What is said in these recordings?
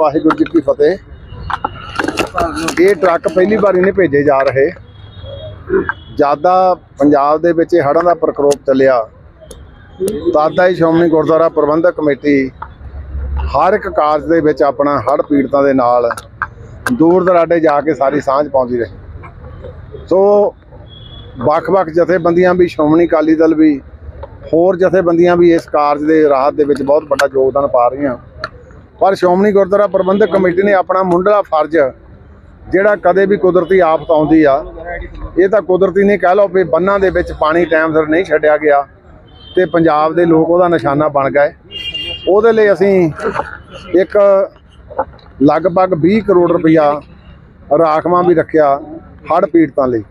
ਵਾਹਿਗੁਰੂ ਜੀ ਕੀ ਫਤਿਹ। ਇਹ ਟਰੱਕ ਪਹਿਲੀ ਵਾਰੀ ਨਹੀਂ ਭੇਜੇ ਜਾ ਰਹੇ। ਜ਼ਿਆਦਾ ਪੰਜਾਬ ਦੇ ਵਿੱਚ ਹੜ੍ਹਾਂ ਦਾ ਪ੍ਰਕੋਪ ਚੱਲਿਆ। ਦਾਦਾ ਹੀ ਸ਼੍ਰੋਮਣੀ ਗੁਰਦੁਆਰਾ ਪ੍ਰਬੰਧਕ ਕਮੇਟੀ ਹਰ ਇੱਕ ਕਾਰਜ ਦੇ ਵਿੱਚ ਆਪਣਾ ਹੜ੍ਹ ਪੀੜਤਾਂ ਦੇ ਨਾਲ ਦੂਰ ਦਰਾਡੇ ਜਾ ਕੇ ਸਾਰੀ ਸਾਂਝ ਪਾਉਂਦੀ ਰਹੀ। ਸੋ ਵੱਖ-ਵੱਖ ਜਥੇਬੰਦੀਆਂ ਵੀ, ਸ਼੍ਰੋਮਣੀ ਅਕਾਲੀ ਦਲ ਵੀ, ਹੋਰ ਜਥੇਬੰਦੀਆਂ ਵੀ ਇਸ ਕਾਰਜ ਦੇ ਰਾਹਤ ਦੇ ਵਿੱਚ ਬਹੁਤ ਵੱਡਾ ਯੋਗਦਾਨ ਪਾ ਰਹੀਆਂ। ਪਰ ਸ਼੍ਰੋਮਣੀ ਗੁਰਦੁਆਰਾ ਪ੍ਰਬੰਧਕ ਕਮੇਟੀ ਨੇ ਆਪਣਾ ਮੁੰਡਲਾ ਫਰਜ਼, ਜਿਹੜਾ ਕਦੇ ਵੀ ਕੁਦਰਤੀ ਆਫਤ ਆਉਂਦੀ ਆ, ਇਹ ਤਾਂ ਕੁਦਰਤੀ ਨਹੀਂ, ਕਹਿ ਲਓ ਵੀ ਬੰਨਾਂ ਦੇ ਵਿੱਚ ਪਾਣੀ ਟਾਈਮ ਸਿਰ ਨਹੀਂ ਛੱਡਿਆ ਗਿਆ ਤੇ ਪੰਜਾਬ ਦੇ ਲੋਕ ਉਹਦਾ ਨਿਸ਼ਾਨਾ ਬਣ ਗਏ। ਉਹਦੇ ਲਈ ਅਸੀਂ ਇੱਕ ਲਗਭਗ 20 ਕਰੋੜ ਰੁਪਇਆ ਰਾਖਵਾਂ ਵੀ ਰੱਖਿਆ ਹੜ੍ਹ ਪੀੜਤਾਂ ਲਈ।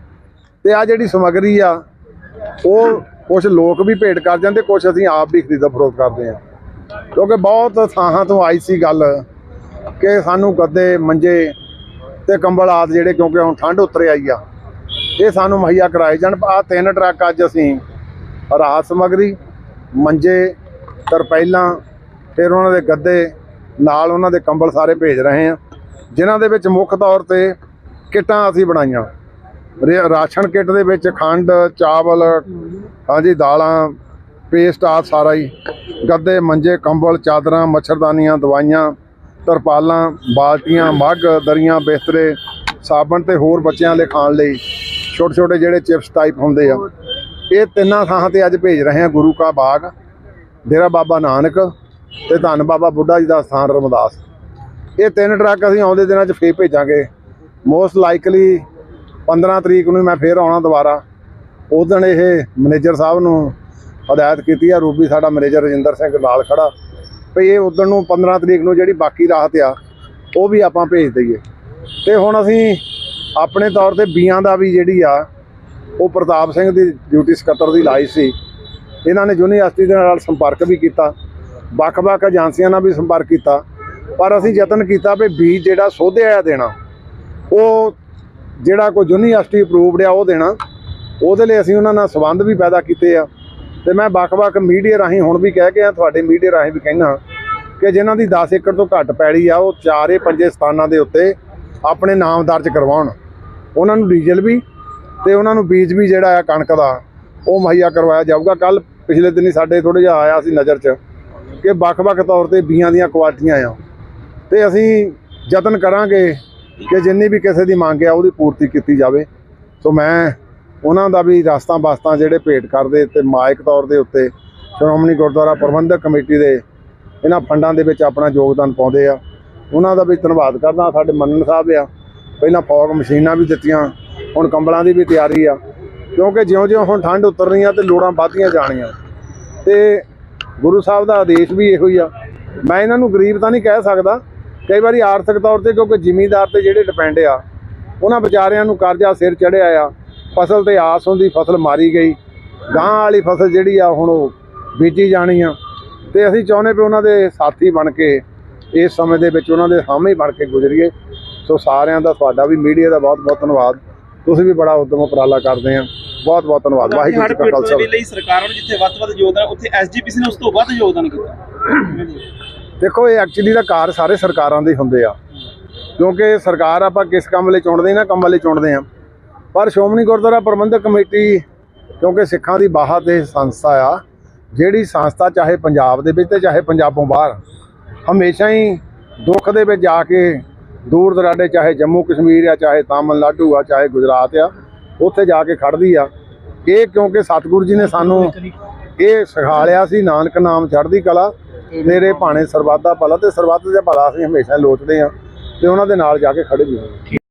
ਤੇ ਆ ਜਿਹੜੀ ਸਮੱਗਰੀ ਆ, ਉਹ ਕੁਝ ਲੋਕ ਵੀ ਭੇਟ ਕਰ ਜਾਂਦੇ ਕੁਝ ਅਸੀਂ ਆਪ ਵੀ ਖਰੀਦੋ ਫਰੋਖਤ ਕਰਦੇ ਆ। ਕਿਉਂਕਿ ਬਹੁਤ ਥਾਹਾਂ ਤੋਂ ਆਈ ਸੀ ਗੱਲ ਕਿ ਸਾਨੂੰ ਗੱਦੇ, ਮੰਜੇ ਤੇ ਕੰਬਲ ਆਦ ਜਿਹੜੇ ਕਿਉਂਕਿ ਹੁਣ ਠੰਡ ਉਤਰ ਆਈ ਆ। ਇਹ ਸਾਨੂੰ ਮੁਹੱਈਆ ਕਰਾਏ ਜਾਣ। ਆ ਤਿੰਨ ਟਰੱਕ ਅੱਜ ਅਸੀਂ ਰਾਹਤ ਸਮੱਗਰੀ, ਮੰਜੇ ਤਰਪੈਲਾਂ ਫਿਰ ਉਹਨਾਂ ਦੇ ਗੱਦੇ, ਨਾਲ ਉਹਨਾਂ ਦੇ ਕੰਬਲ ਸਾਰੇ ਭੇਜ ਰਹੇ ਆ ਜਿਨ੍ਹਾਂ ਦੇ ਵਿੱਚ ਮੁੱਖ ਤੌਰ ਤੇ ਕਿੱਟਾਂ ਅਸੀਂ ਬਣਾਈਆਂ। ਰਾਸ਼ਨ ਕਿੱਟ ਦੇ ਵਿੱਚ ਖੰਡ, ਚਾਵਲ, ਹਾਂਜੀ ਦਾਲਾਂ ਪੇਸਟ ਆ ਸਾਰਾ ਹੀ। ਗੱਦੇ, ਮੰਜੇ, ਕੰਬਲ, ਚਾਦਰਾਂ, ਮੱਛਰਦਾਨੀਆਂ, ਦਵਾਈਆਂ, ਤਰਪਾਲਾਂ, ਬਾਲਟੀਆਂ, ਮੱਗ, ਦਰੀਆਂ, ਬਿਸਤਰੇ, ਸਾਬਣ ਤੇ ਹੋਰ ਬੱਚਿਆਂ ਲਈ ਖਾਣ ਲਈ ਛੋਟੇ ਛੋਟੇ ਜਿਹੜੇ ਚਿਪਸ ਟਾਈਪ ਹੁੰਦੇ ਆ। ਇਹ ਤਿੰਨਾਂ ਥਾਂ ਤੇ ਅੱਜ ਭੇਜ ਰਹੇ ਹਾਂ ਗੁਰੂ ਕਾ ਬਾਗ। ਡੇਰਾ ਬਾਬਾ ਨਾਨਕ ਤੇ ਧੰਨ ਬਾਬਾ ਬੁੱਢਾ ਜੀ ਦਾ ਸਥਾਨ ਰਮਦਾਸ। ਇਹ ਤਿੰਨ ਟਰੱਕ ਅਸੀਂ ਆਉਂਦੇ ਦਿਨਾਂ 'ਚ ਫੇਰ ਭੇਜਾਂਗੇ। ਮੋਸਟ ਲਾਈਕਲੀ 15 ਤਰੀਕ ਨੂੰ ਮੈਂ ਫੇਰ ਆਉਣਾ ਦੁਬਾਰਾ। ਉਸ ਦਿਨ ਇਹ ਮੈਨੇਜਰ ਸਾਹਿਬ ਨੂੰ ਹਦਾਇਤ ਕੀਤੀ ਆ, ਰੂਬੀ ਸਾਡਾ ਮੈਨੇਜਰ ਰਜਿੰਦਰ ਸਿੰਘ ਨਾਲ ਖੜਾ। ਵੀ ਇਹ ਉਦੋਂ ਨੂੰ 15 ਤਰੀਕ ਨੂੰ ਜਿਹੜੀ ਬਾਕੀ ਰਾਹਤ ਆ, ਉਹ ਵੀ ਆਪਾਂ ਭੇਜ ਦਈਏ। ਤੇ ਹੁਣ ਅਸੀਂ ਆਪਣੇ ਤੌਰ ਤੇ ਬੀਆਂ ਦਾ ਵੀ ਜਿਹੜੀ ਆ, ਉਹ ਪ੍ਰਤਾਪ ਸਿੰਘ ਦੀ ਡਿਊਟੀ ਸਕੱਤਰ ਦੀ ਲਾਈ ਸੀ। ਇਹਨਾਂ ਨੇ ਯੂਨੀਵਰਸਿਟੀ ਦੇ ਨਾਲ ਸੰਪਰਕ ਵੀ ਕੀਤਾ। ਵੱਖ-ਵੱਖ ਏਜੰਸੀਆਂ ਨਾਲ ਵੀ ਸੰਪਰਕ ਕੀਤਾ। ਪਰ ਅਸੀਂ ਯਤਨ ਕੀਤਾ ਵੀ ਬੀਜ ਜਿਹੜਾ ਸੋਧਿਆ ਆ ਦੇਣਾ, ਉਹ ਜਿਹੜਾ ਕੋਈ ਯੂਨੀਵਰਸਿਟੀ ਅਪਰੂਵਡ ਆ, ਉਹ ਦੇਣਾ। ਉਹਦੇ ਲਈ ਅਸੀਂ ਉਹਨਾਂ ਨਾਲ ਸੰਬੰਧ ਵੀ ਪੈਦਾ ਕੀਤੇ ਆ। ਤੇ ਮੈਂ ਵੱਖ-ਵੱਖ ਮੀਡੀਆ ਰਾਹੀਂ ਹੁਣ ਵੀ ਕਹਿ ਕੇ ਆ, ਤੁਹਾਡੇ ਮੀਡੀਆ ਰਾਹੀਂ ਵੀ ਕਹਿਣਾ ਕਿ ਜਿਨ੍ਹਾਂ ਦੀ 10 ਏਕੜ ਤੋਂ ਘੱਟ ਪੈੜੀ ਆ, ਉਹ ਚਾਰੇ ਪੰਜੇ ਸਥਾਨਾਂ ਦੇ ਉੱਤੇ ਆਪਣੇ ਨਾਮ ਦਰਜ ਕਰਵਾਉਣ। ਉਹਨਾਂ ਨੂੰ ਡੀਜ਼ਲ ਵੀ ਤੇ ਉਹਨਾਂ ਨੂੰ ਬੀਜ ਵੀ ਜਿਹੜਾ ਆ ਕਣਕ ਦਾ, ਉਹ ਮੁਹੱਈਆ ਕਰਵਾਇਆ ਜਾਊਗਾ। ਕੱਲ ਪਿਛਲੇ ਦਿਨੀ ਸਾਡੇ ਥੋੜਾ ਜਿਹਾ ਆਇਆ ਸੀ ਨਜ਼ਰ 'ਚ ਕਿ ਵੱਖ-ਵੱਖ ਤੌਰ ਤੇ ਬੀਆਂ ਦੀਆਂ ਕੁਆਲਿਟੀਆਂ ਆ। ਤੇ ਅਸੀਂ ਯਤਨ ਕਰਾਂਗੇ ਕਿ ਜਿੰਨੀ ਵੀ ਕਿਸੇ ਦੀ ਮੰਗ ਆ, ਉਹਦੀ ਪੂਰਤੀ ਕੀਤੀ ਜਾਵੇ। ਸੋ ਮੈਂ ਉਹਨਾਂ ਦਾ ਵੀ ਰਾਸਤਾਂ ਬਾਸਤਾਂ ਜਿਹੜੇ ਭੇਟ ਕਰਦੇ ਤੇ ਮਾਇਕ ਤੌਰ ਦੇ ਉੱਤੇ ਸ਼੍ਰੋਮਣੀ ਗੁਰਦੁਆਰਾ ਪ੍ਰਬੰਧਕ ਕਮੇਟੀ ਦੇ ਇਹਨਾਂ ਫੰਡਾਂ ਦੇ ਵਿੱਚ ਆਪਣਾ ਯੋਗਦਾਨ ਪਾਉਂਦੇ ਆ। ਉਹਨਾਂ ਦਾ ਵੀ ਧੰਨਵਾਦ ਕਰਦਾ, ਸਾਡੇ ਮੰਨਣ ਸਾਹਿਬ ਆ। ਪਹਿਲਾਂ ਫੌਗ ਮਸ਼ੀਨਾਂ ਵੀ ਦਿੱਤੀਆਂ, ਹੁਣ ਕੰਬਲਾਂ ਦੀ ਵੀ ਤਿਆਰੀ ਆ। ਕਿਉਂਕਿ ਜਿਉਂ-ਜਿਉਂ ਹੁਣ ਠੰਡ ਉਤਰਨੀ ਆ ਤੇ ਲੋੜਾਂ ਵੱਧਦੀਆਂ ਜਾਣੀਆਂ। ਤੇ ਗੁਰੂ ਸਾਹਿਬ ਦਾ ਆਦੇਸ਼ ਵੀ ਇਹੋ ਹੀ ਆ। ਮੈਂ ਇਹਨਾਂ ਨੂੰ ਗਰੀਬ ਤਾਂ ਨਹੀਂ ਕਹਿ ਸਕਦਾ। ਕਈ ਵਾਰੀ ਆਰਥਿਕ ਤੌਰ ਤੇ ਕਿਉਂਕਿ ਜ਼ਿਮੀਂਦਾਰ ਤੇ ਜਿਹੜੇ ਡਿਪੈਂਡ ਆ, ਉਹਨਾਂ ਵਿਚਾਰਿਆਂ ਨੂੰ ਕਰਜ਼ਾ ਸਿਰ ਚੜਿਆ ਆ। ਫਸਲ ਤੇ ਆਸ ਹੁੰਦੀ ਫਸਲ ਮਾਰੀ ਗਈ। ਗਾਂ ਵਾਲੀ ਫਸਲ ਜਿਹੜੀ ਆ ਹੁਣ ਉਹ ਬੀਜੀ ਜਾਣੀ ਆ। ਤੇ ਅਸੀਂ ਚਾਹੁੰਦੇ ਵੀ ਉਹਨਾਂ ਦੇ ਸਾਥੀ ਬਣ ਕੇ ਇਸ ਸਮੇਂ ਦੇ ਵਿੱਚ ਉਹਨਾਂ ਦੇ ਹਾਮੀ ਬਣ ਕੇ ਗੁਜ਼ਰੀਏ। ਸੋ ਸਾਰਿਆਂ ਦਾ ਤੁਹਾਡਾ ਵੀ ਮੀਡੀਆ ਦਾ ਬਹੁਤ ਬਹੁਤ ਧੰਨਵਾਦ। ਤੁਸੀਂ ਵੀ ਬੜਾ ਉਦਮ ਉਪਰਾਲਾ ਕਰਦੇ ਆ। ਬਹੁਤ ਬਹੁਤ ਧੰਨਵਾਦ। ਵਾਹਿਗੁਰੂ ਜੀ ਕਾ ਖਾਲਸਾ। ਲਈ ਸਰਕਾਰਾਂ ਨੂੰ ਜਿੱਥੇ ਵੱਧ ਵੱਧ ਯੋਗਦਾਨ ਉੱਥੇ ਐਸਜੀਪੀਸੀ ਨੇ ਉਸ ਤੋਂ ਵੱਧ ਯੋਗਦਾਨ ਕੀਤਾ। ਦੇਖੋ ਇਹ ਐਕਚੁਅਲੀ ਦਾ ਕਾਰ ਸਾਰੇ ਸਰਕਾਰਾਂ ਦੇ ਹੁੰਦੇ ਆ। ਕਿਉਂਕਿ ਸਰਕਾਰ ਆਪਾਂ ਕਿਸ ਕੰਮ ਲਈ ਚੁਣਦੇ ਨਾ ਕੰਮ ਲਈ ਚੁਣਦੇ ਆ। ਪਰ ਸ਼੍ਰੋਮਣੀ ਗੁਰਦੁਆਰਾ ਪ੍ਰਬੰਧਕ ਕਮੇਟੀ, ਕਿਉਂਕਿ ਸਿੱਖਾਂ ਦੀ ਬਾਹਰ ਤੇ ਸੰਸਥਾ ਆ, ਜਿਹੜੀ ਸੰਸਥਾ ਚਾਹੇ ਪੰਜਾਬ ਦੇ ਵਿੱਚ ਤੇ ਚਾਹੇ ਪੰਜਾਬੋਂ ਬਾਹਰ, ਹਮੇਸ਼ਾ ਹੀ ਦੁੱਖ ਦੇ ਵਿੱਚ ਜਾ ਕੇ ਦੂਰ ਦਰਾਡੇ ਚਾਹੇ ਜੰਮੂ ਕਸ਼ਮੀਰ ਆ, ਚਾਹੇ ਤਾਮਿਲਨਾਡੂ ਆ, ਚਾਹੇ ਗੁਜਰਾਤ ਆ, ਉੱਥੇ ਜਾ ਕੇ ਖੜਦੀ ਆ। ਇਹ ਕਿਉਂਕਿ ਸਤਿਗੁਰੂ ਜੀ ਨੇ ਸਾਨੂੰ ਇਹ ਸਿਖਾ ਲਿਆ ਸੀ, ਨਾਨਕ ਨਾਮ ਚੜ੍ਹਦੀ ਕਲਾ ਤੇਰੇ ਭਾਣੇ ਸਰਬੱਤ ਦਾ ਭਲਾ ਤੇ ਸਰਬੱਤ ਦਾ ਭਲਾ ਅਸੀਂ ਹਮੇਸ਼ਾ ਲੋਚਦੇ ਆ ਤੇ ਉਹਨਾਂ ਦੇ ਨਾਲ ਜਾ ਕੇ ਖੜੇ ਵੀ ਹਾਂ